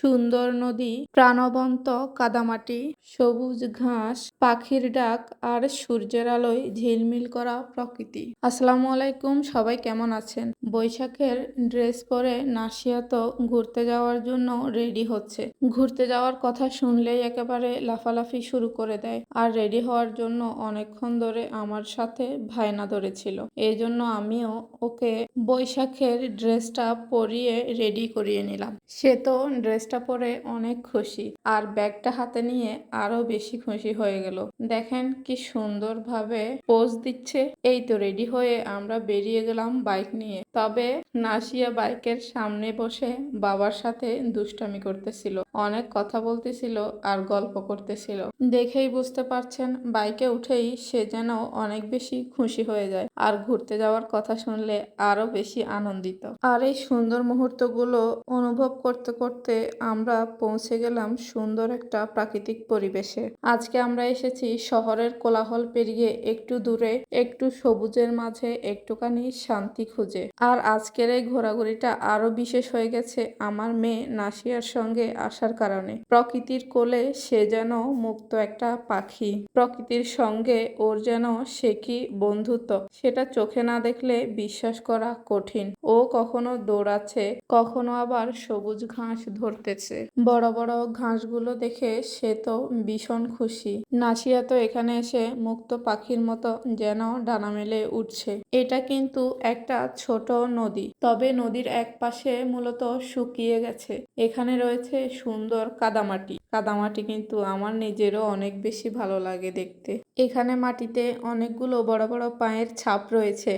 সুন্দর নদী, প্রাণবন্ত কাদামাটি, সবুজ ঘাস, পাখির ডাক আর সূর্যের আলোয় ঝিলমিল করা প্রকৃতি। আসসালামু আলাইকুম, সবাই কেমন আছেন? বৈশাখের ড্রেস পরে নাসিয়া তো ঘুরতে যাওয়ার জন্য রেডি হচ্ছে। ঘুরতে যাওয়ার কথা শুনলেই একেবারে লাফালাফি শুরু করে দেয় আর রেডি হওয়ার জন্য অনেকক্ষণ ধরে আমার সাথে ভাইনা ধরেছিল। এই জন্য আমিও ওকে বৈশাখের ড্রেসটা পরিয়ে রেডি করিয়ে নিলাম। সে তো ড্রেসটা পরে অনেক খুশি। আর ব্যাগটা হাতে নিয়ে আরও বেশি খুশি হয়ে গেল। দেখেন কি সুন্দরভাবে পোজ দিচ্ছে। এই তো রেডি হয়ে আমরা বেরিয়ে গেলাম বাইক নিয়ে। তবে নাসিয়া বাইকের সামনে বসে বাবার সাথে দুষ্টামি করতেছিল। অনেক কথা বলতেছিল আর গল্প করতেছিল। দেখেই বুঝতে পারছেন, বাইকে উঠেই সে যেন অনেক বেশি খুশি হয়ে যায়। আর ঘুরতে যাওয়ার কথা শুনলে আরও বেশি আনন্দিত। আর এই সুন্দর মুহূর্তগুলো অনুভব করতে করতে আমরা পৌঁছে গেলাম সুন্দর একটা প্রাকৃতিক পরিবেশে। আজকে আমরা এসেছি শহরের কোলাহল পেরিয়ে একটু দূরে, একটু সবুজের মাঝে, একটুখানি শান্তি খুঁজে। আর আজকের এই ঘোরাঘুরিটা আরও বিশেষ হয়ে গেছে আমার মেয়ে নাসিয়ার সঙ্গে আসার কারণে। প্রকৃতির কোলে সে যেন মুক্ত একটা পাখি। প্রকৃতির সঙ্গে ওর যেন সে কি বন্ধুত্ব, সেটা চোখে না দেখলে বিশ্বাস করা কঠিন। ও কখনো দৌড়াচ্ছে, কখনো আবার সবুজ ঘাস ধরতেছে বড় বড় ঘাসগুলো দেখে সে তো ভীষণ খুশি। নাসিয়া তো এখানে এসে মুক্ত পাখির মতো যেন ডানা মেলে উঠছে। এটা কিন্তু একটা ছোট নদী, তবে নদীর এক পাশে মূলত শুকিয়ে গেছে। এখানে রয়েছে সুন্দর কাদামাটি। কাদামাটি কিন্তু আমার নিজেরও অনেক বেশি ভালো লাগে দেখতে। এখানে মাটিতে অনেকগুলো বড় বড় পায়ের ছাপ রয়েছে।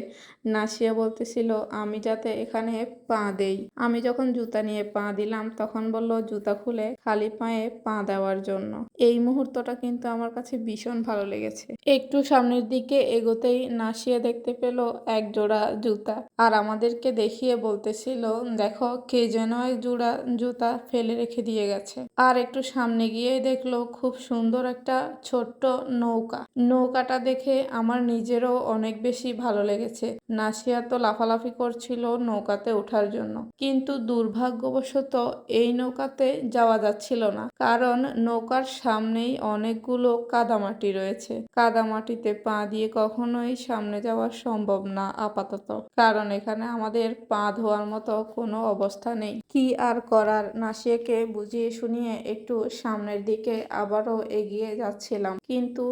নাসিয়া বলতেছিল, আমি যাতে এখানে পা দেই। আমি যখন জুতা নিয়ে পা দিলাম, তখন বলল, জুতা খুলে খালি পায়ে পা দেওয়ার জন্য। এই মুহূর্তটা কিন্তু আমার কাছে ভীষণ ভালো লেগেছে। একটু সামনের দিকে এগোতেই নাসিয়া দেখতে পেল এক জোড়া জুতা আর আমাদেরকে দেখিয়ে বলতেছিল, দেখো কে যেন এক জোড়া জুতা ফেলে রেখে দিয়ে গেছে। আর একটু সামনে গিয়ে দেখল, খুব সুন্দর একটা ছোট্ট নৌকা। নৌকাটা দেখে আমার নিজেরও অনেক বেশি ভালো লেগেছে। নাসিয়া তো লাফালাফি করছিল নৌকাতে ওঠার জন্য। কিন্তু দুর্ভাগ্যবশত এই নৌকাতে যাওয়া যাচ্ছিল না। কারণ নৌকার সামনেই অনেকগুলো কাদামাটি রয়েছে। কাদামাটিতে পা দিয়ে কখনোই সামনে যাওয়া সম্ভব না আপাতত। কারণ এখানে আমাদের পা ধোয়ার মতো কোনো অবস্থা নেই। কি আর করার? নাসিয়াকে বুঝিয়ে শুনিয়ে একটু সামনের দিকে আবারও এগিয়ে যাচ্ছিলাম। কিন্তু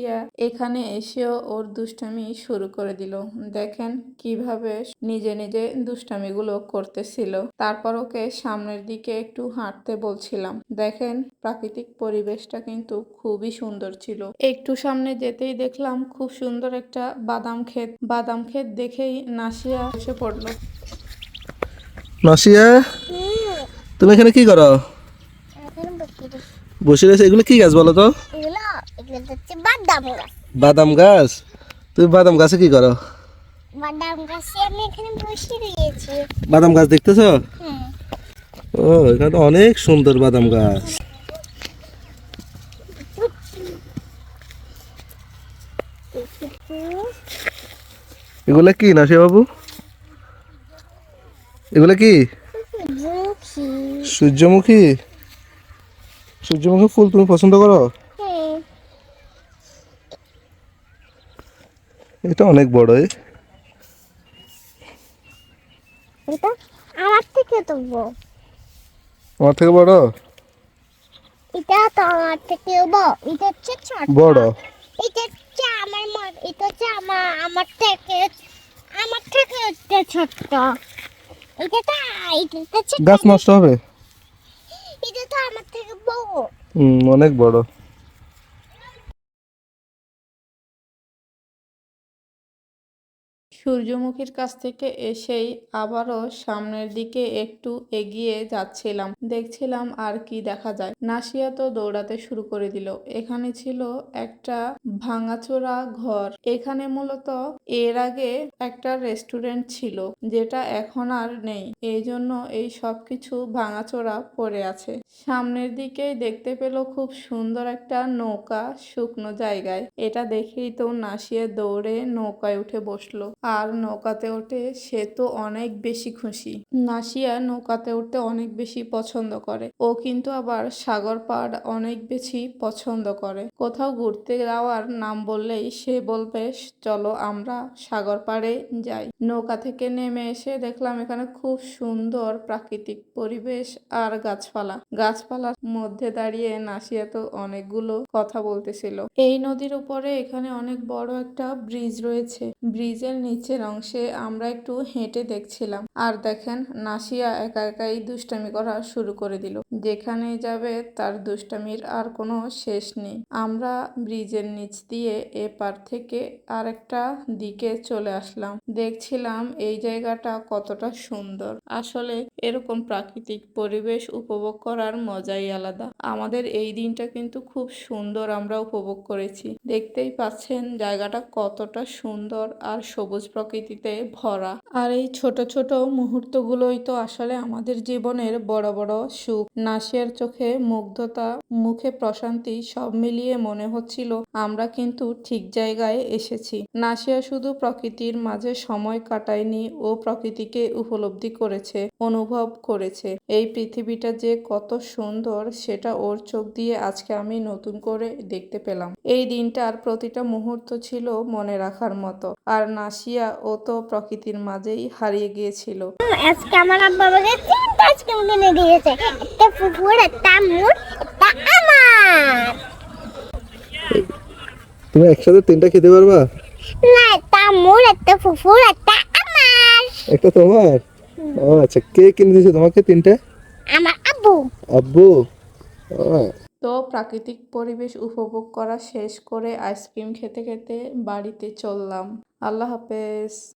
নাসিয়া এখানে এসেও ওর দুষ্টামি শুরু করে দিল। দেখেন কীভাবে নিজে নিজে দুষ্টামিগুলো করতেছিল। তারপর ওকে সামনের দিকে একটু হাঁটতে বলছিলাম। দেখেন প্রাকৃতিক পরিবেশটা কিন্তু খুবই সুন্দর ছিল। একটু সামনে যেতেই দেখলাম খুব সুন্দর একটা বাদাম ক্ষেত। বাদাম ক্ষেত দেখেই নাসিয়া এসে পড়ল। নাসিয়া তুমি এখানে কি করো? বসে রয়েছে। এগুলো কি গাছ বলো তো? এগুলো এগুলো হচ্ছে বাদাম গাছ। বাদাম গাছ? তুমি বাদাম গাছে কি করো? বাদাম গাছে আমি এখানে বসে রয়েছি। বাদাম গাছ দেখতেছো? হ্যাঁ ও এখানে তো অনেক সুন্দর বাদাম গাছ। এগুলা কি নাসিয়া বাবু এগুলা কি? সূর্যমুখী? সূর্যমুখী ফুল তুমি পছন্দ করো হ্যাঁ এটা অনেক বড় এটা আমার থেকে তো বড়। আমার থেকে বড়? এটা তো আমার থেকে বড়। এটা হচ্ছে ছোট। বড়? এটা হচ্ছে আমার মত এটা হচ্ছে আমার আমার থেকে আমার থেকে হচ্ছে ছোট। এটা তো এটা ছোট গাছ নষ্ট হবে? এটা তো আমার থেকে বড়। হুম অনেক বড়। সূর্যমুখীর কাছ থেকে এসেই আবারও সামনের দিকে একটু এগিয়ে যাচ্ছিলাম। দেখছিলাম আর কি দেখা যায়। নাসিয়া তো দৌড়াতে শুরু করে দিল। এখানে ছিল একটা ভাঙাচোরা ঘর। এখানে মূলত এর আগে একটা রেস্টুরেন্ট ছিল, যেটা এখন আর নেই। এই জন্য এই সব কিছু ভাঙাচোরা পড়ে আছে। সামনের দিকেই দেখতে পেল খুব সুন্দর একটা নৌকা, শুকনো জায়গায়। এটা দেখেই তো নাসিয়া দৌড়ে নৌকায় উঠে বসল। আর নৌকাতে ওঠে, সে তো অনেক বেশি খুশি। নাসিয়া নৌকাতে উঠতে অনেক বেশি পছন্দ করে। ও কিন্তু আবার সাগর পাড় অনেক বেশি পছন্দ করে। কোথাও ঘুরতে যাওয়ার নাম বললেই সে বলবে, চলো আমরা সাগর পাড়ে যাই। নৌকা থেকে নেমে এসে দেখলাম এখানে খুব সুন্দর প্রাকৃতিক পরিবেশ আর গাছপালা। গাছপালার মধ্যে দাঁড়িয়ে নাসিয়া তো অনেকগুলো কথা বলতেছিল। এই নদীর উপরে এখানে অনেক বড় একটা ব্রিজ রয়েছে। ব্রিজের নিচের অংশে আমরা একটু হেঁটে দেখছিলাম। আর দেখেন, নাসিয়া একা একাই দুষ্টামি করা শুরু করে দিল। যেখানে যাবে তার দুষ্টামির আর কোনো শেষ নেই। আমরা ব্রিজের নিচ দিয়ে এপার থেকে আরেকটা দিকে চলে আসলাম। দেখছিলাম এই জায়গাটা কতটা সুন্দর। আসলে এরকম প্রাকৃতিক পরিবেশ উপভোগ করার মজাই আলাদা। আমাদের এই দিনটা কিন্তু খুব সুন্দর আমরা উপভোগ করেছি। দেখতেই পাচ্ছেন জায়গাটা কতটা সুন্দর আর সবুজ প্রকৃতিতে ভরা। আর এই ছোট ছোট মুহূর্তগুলোই তো আসলে আমাদের জীবনের বড় বড় সুখ। নাসিয়ার চোখে মুগ্ধতা, মুখে প্রশান্তি সব মিলিয়ে মনে হচ্ছিল, আমরা কিন্তু ঠিক জায়গায় এসেছি। নাসিয়া শুধু প্রকৃতির মাঝে সময় কাটায়নি, ও প্রকৃতিকে উপলব্ধি করেছে, অনুভব করেছে। এই পৃথিবীটা যে কত সুন্দর, সেটা ওর চোখ দিয়ে আজকে আমি নতুন করে দেখতে পেলাম। এই দিনটার প্রতিটা মুহূর্ত ছিল মনে রাখার মতো। আর নাসিয়া ও তো প্রকৃতির মাঝেই হারিয়ে গিয়েছিল। আজকে আমার আব্বা আমাকে তিনটা আইসক্রিম কিনে দিয়েছে। একটা ফুফুর একটা মুর একটা আমার। তুমি একসাথে তিনটা খেতে পারবা? না একটা মুর একটা ফুফুর একটা আমার। একটা তোমার? ও আচ্ছা কে কিনে দিয়েছে তোমাকে তিনটা? আমার আব্বু। আব্বু? ও, তো প্রাকৃতিক পরিবেশ উপভোগ করা শেষ করে আইসক্রিম খেতে খেতে বাড়িতে চললাম। আল্লাহ হাফেজ